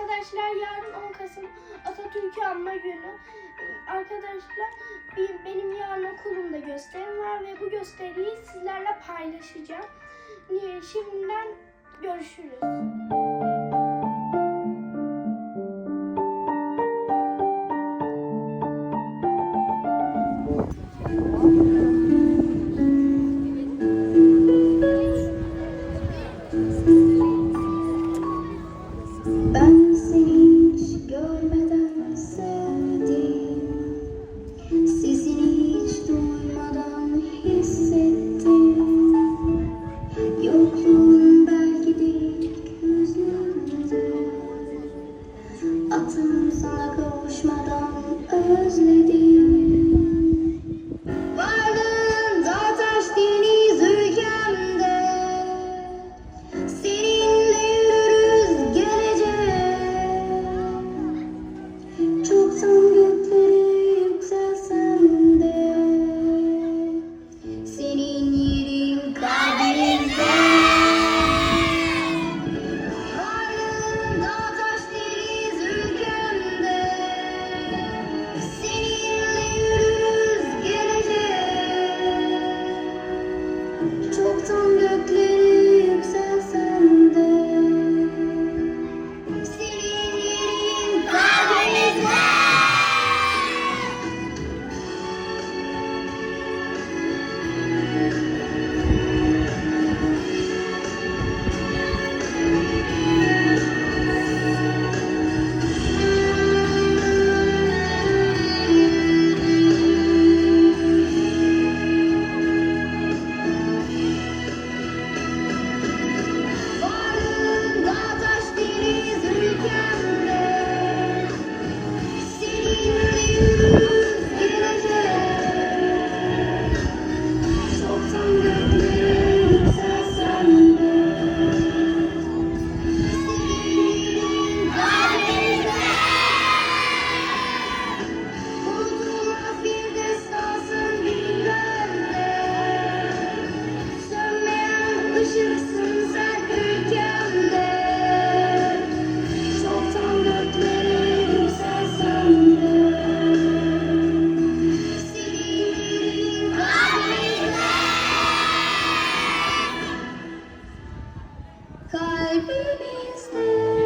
Arkadaşlar yarın 10 Kasım Atatürk'ü anma günü. Ee, arkadaşlar benim yarın okulumda gösterim var ve bu gösteriyi sizlerle paylaşacağım. Ee, şimdiden görüşürüz. Thank you. Aklım sana kavuşmadan özledim. I believe